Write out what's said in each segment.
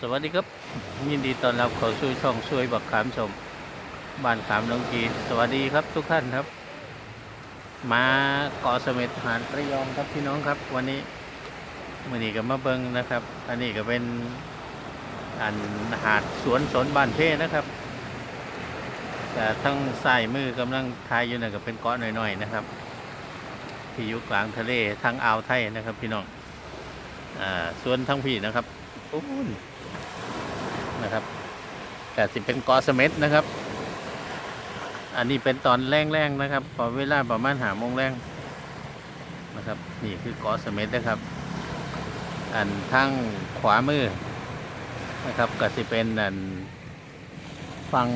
สวัสดีครับ ยินดีต้อนรับเข้าสู่ช่องช่วยบักขามชม บ้านขามน้องกีสวัสดีครับทุกท่านครับ มาเกาะเสม็ดหาดระยองครับพี่น้องครับ วันนี้มื่อนี้ก็มาเบิ้งนะครับ อันนี้ก็เป็นอันหาดสวนสนบ้านเพนะครับ แต่ทั้งสายมือกำลังทายอยู่นะก็เป็นเกาะหน่อยๆนะครับ ที่อยู่กลางทะเลทางอ่าวไทยนะครับ พี่น้องอ่าส่วนทั้งพี่นะครับอู้ นะครับแต่สิเป็นกาะเม็ดนะครับ อันนี้เป็นตอนแรงๆนะครับพอเวลาประมาณหาโมงแรงนะครับ นี่คือกาะเม็ดนะครับ อันทางขวามือนะครับก็สิเป็นอันฟัง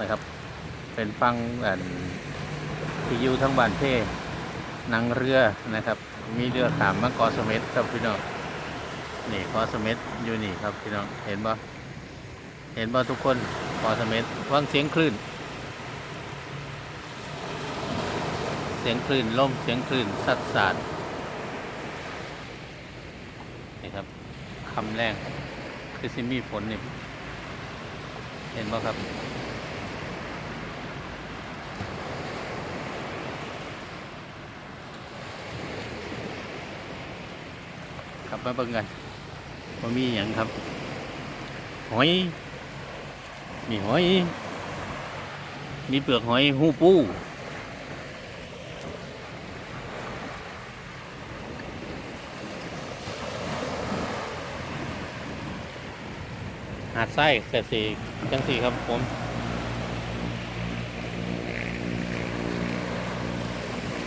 นะครับ เป็นฟังอันที่อยู่ทั้งบ้านเพ่นังเรือนะครับ มีเรือขามมากาะเม็ดครับพี่น้อง นี่คอสเม็ดอยู่นี่ครับพี่น้องเห็นบ่เห็นบ่ทุกคนคอสเม็ดฟังเสียงคลื่น เสียงคลื่นล่มเสียงคลื่นสัดสาดนี่ครับคำแรกคือซิมีฝนนี่เห็นบ่ครับกลับมาเบิ่งกัน ว่ามีอย่างครับ หอย มีหอย มีเปลือกหอยหูปูหาดไส้เกษตรจังสีครับผม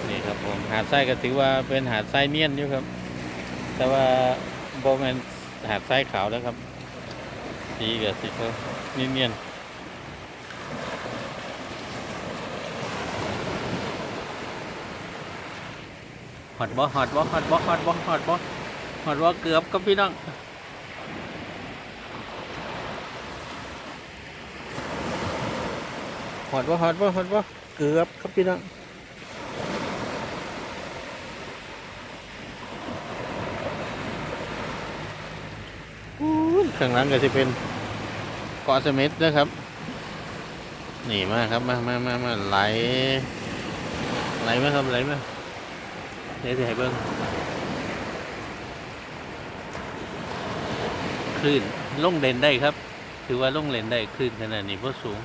นี่ครับผมหาดไส้ก็ถือว่าเป็นหาดไส้เนียนอยู่ครับ แต่ว่าโบแมน หาดทรายขาวแล้วครับสีกับสีเขาเนียนๆหอดบ่หอดบ่หอดบ่หอดบ่หอดบ่หอดบ่เกือบกับพี่น้องหอดบ่หอดบ่หอดบ่เกือบครับพี่น้อง ข้างหลังก็จะเป็นเกาะเสม็ดนะครับ นี่มาครับมามามามาไหลไหลมาครับไหลมาเดี๋ยวจะให้เบิ้งคลื่นลงเล่นได้ครับ ถือว่าลงเล่นได้คลื่นขนาดนี้เพราะสูง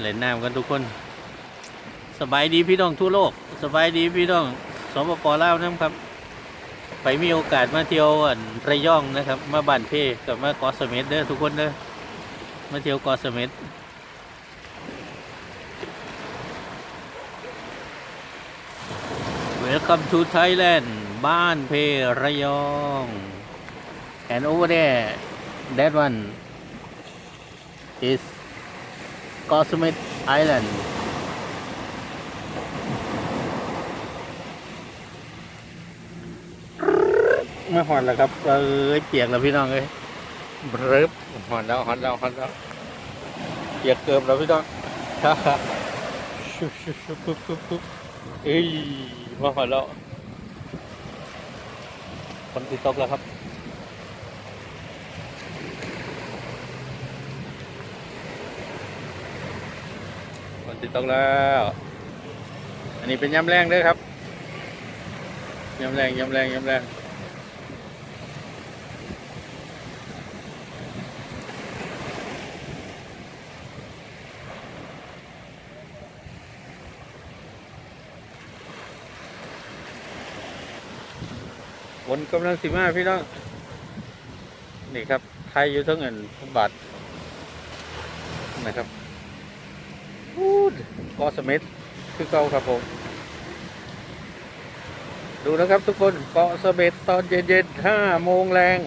เล่นน้ำกันทุกคน สบายดีพี่น้องทั่วโลก สบายดีพี่น้องสปปลาวนะครับ ไปมีโอกาสมาเที่ยวอันระยองนะครับ มาบ้านเพ่กับมาเกาะเสม็ดเด้อทุกคนเด้อมาเที่ยวเกาะเสม็ด Welcome to Thailand บ้านเพระยอง and over there that one is เกาะเสม็ด Island มาหอนแล้วครับเอ้ยเปียกแล้วพี่น้องเอ้ยเบิบหอนแล้วหอนแล้วหอนแล้วเปียกเกิบแล้วพี่น้องชุบชุบชุบปุ๊บปุ๊บปุ๊บเอ้ยมาหอนแล้วฝนติดตกแล้วครับฝนติดตกแล้ว อันนี้เป็นย้ำแรงด้วยครับย้ำแรงย้ำแรงย้ำแรง นกำลังสิมาพี่น้อง นี่ครับไทยอยู่ทั้งเงินบาทนะครับพูดเกาะเสม็ดคือเก่าครับผม ดูนะครับทุกคนเกาะเสม็ดตอนเย็นๆห้าโมงแรง